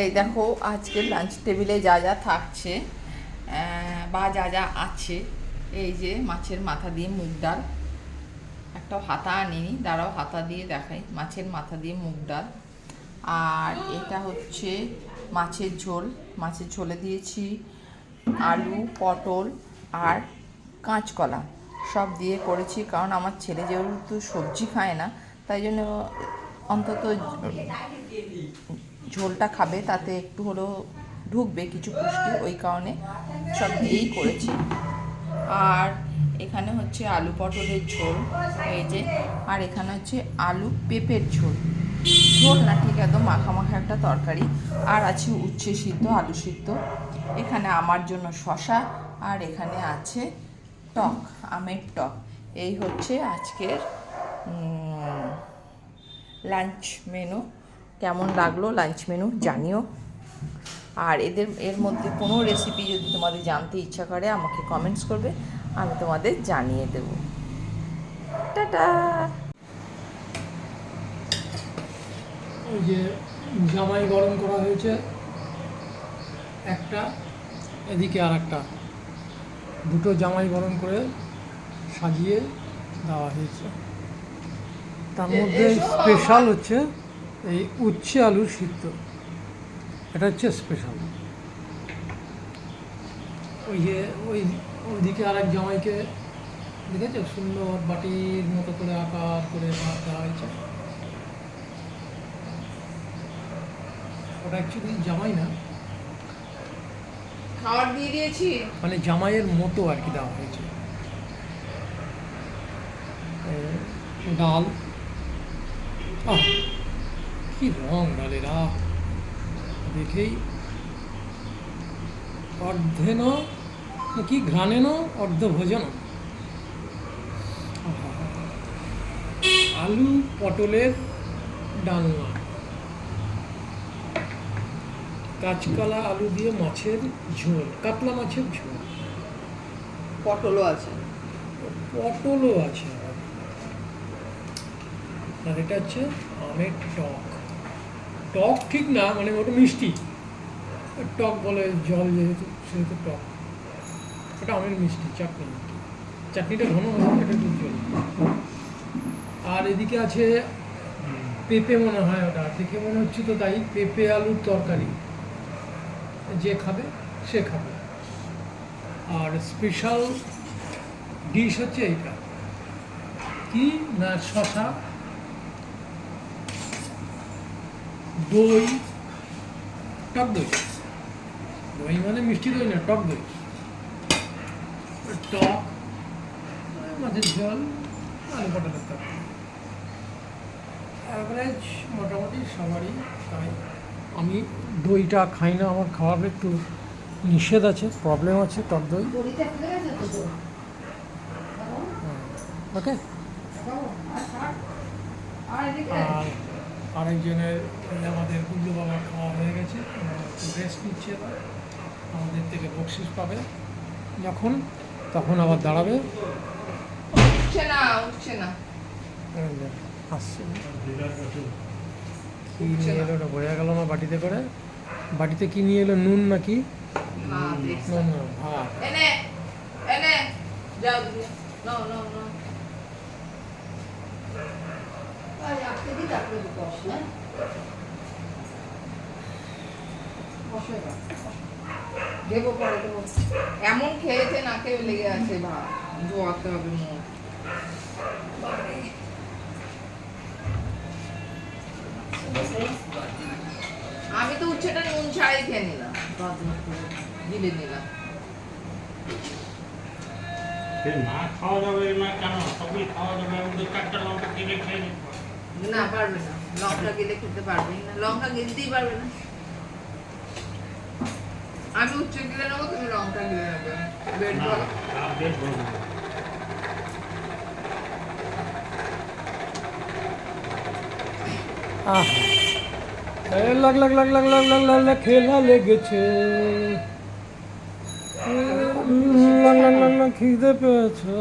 এই দেখো, আজকে লাঞ্চ টেবিলে যা যা থাকছে বা যা যা আছে, এই যে মাছের মাথা দিয়ে মুগ ডাল। একটা হাতা আনিনি, দাঁড়াও হাতা দিয়ে দেখাই, মাছের মাথা দিয়ে মুগ ডাল। আর এটা হচ্ছে মাছের ঝোল, মাছের ঝোলে দিয়েছি আলু, পটল আর কাঁচকলা। সব দিয়ে করেছি, কারণ আমার ছেলে যেহেতু সবজি খায় না, তাই জন্য অন্তত ঝোলটা খাবে, তাতে একটু হলেও ঢুকবে কিছু পুষ্টি, ওই কারণে সব দিয়েই করেছি। আর এখানে হচ্ছে আলু পটলের ঝোল, এই যে। আর এখানে হচ্ছে আলু পেঁপের ঝোল। ঝোল না, ঠিক একদম মাখা মাখা একটা তরকারি। আর আছে উচ্ছে সিদ্ধ, আলু সিদ্ধ। এখানে আমার জন্য শশা আর এখানে আছে টক, আমের টক। এই হচ্ছে আজকের লাঞ্চ মেনু। কেমন লাগল লাঞ্চ মেনু জানিও। আর এদের, এর মধ্যে কোনো রেসিপি যদি তোমাদের জানতে ইচ্ছা করে, আমাকে কমেন্টস করবে, আমি তোমাদের জানিয়ে দেব। টাটা! ওই যে জামাই গরম করা হয়েছে, একটা, এদিকে আর একটা দুটো জামাই গরম করে সাজিয়ে দেওয়া হয়েছে। তার মধ্যে স্পেশাল হচ্ছে এই উচ্ছে আলুর সিদ্ধ। এটা হচ্ছে স্পেশাল ওই যে ওই ওইদিকে আর এক জামাইকে দেখেছ? সুন্দর বাটির মতো করে আকার করে ভাত দেওয়া হয়েছে। ওটা অ্যাকচুয়ালি জামাই না। খাবার দিয়ে দিয়েছি। মানে জামাইয়ের মতো আর কি দেওয়া হয়েছে। ডাল। আহ কি রং ডালের আহ দেখেই। অর্ধেন কি ঘ্রাণেন অর্ধ ভোজন। আলু পটলের ডালনা। কাঁচকলা আলু দিয়ে মাছের ঝোল কাতলা মাছের ঝোল। পটলও আছে। পটলও আছে। আর এটা হচ্ছে আমের টক। টক ঠিক না মানে ওটা মিষ্টি। টক বলে জল যেহেতু, সেহেতু টক। ওটা আমের মিষ্টি, চাটনি। চাটনিটা ঘন, এটা জল। আর এদিকে আছে পেঁপে মনে হয় ওটা। দেখে মনে হচ্ছে তো তাই পেঁপে আলুর তরকারি। যে খাবে, সে খাবে। আর স্পেশাল ডিশ হচ্ছে এইটা। কি না শশা দই টক দই। দই মানে মিষ্টি দই না টক দই। টক মাছের ঝোল আলু পটলের তরকারি অ্যাভারেজ মোটামুটি সবারই তাই। আমি দইটা খাই না আমার খাওয়ার একটু নিষেধ আছে প্রবলেম আছে টক দই। ওকে। আর আরেকজনের আমাদের কুল্লু বাবার খাওয়া হয়ে গেছে একটু রেস্ট নিচ্ছে আমাদের থেকে বকশিস পাবে। যখন তখন আবার দাঁড়াবে। উঠছে না উঠছে না। আসছে। কি নিয়ে এলো ওটা বোঝা গেল না বাটিতে করে? বাটিতে কি নিয়ে এলো নুন নাকি? ভাত নুন না ভাত এনে এনে যাও তুমি। নো নো নো এমন খেয়েছে নাকে লেগে আছে ভাত। ধোয়াতে হবে আমি তো উচ্ছেটা নুন ছাড়াই খেয়ে নিলাম। গিলে নিলাম। না খাওয়া যাবে না কেন? সবই খাওয়া যাবে আমি দু চারটা লঙ্কা কিনে খেয়ে নিতে। না পারবে না লঙ্কা গেলে খেতে পারবে না লঙ্কা গিলতেই পারবে না আমি উচ্চ গিলে নেব তুমি লঙ্কা গিলে নেবে বেড না, বলো তা বেশ বলব। আহ এ লাগ লাগ লাগ লাগ লাগ লাগ লাগ লাগ খেলা লেগেছে এ, লাগ লাগ লাগ লাগ খিদে পেয়েছে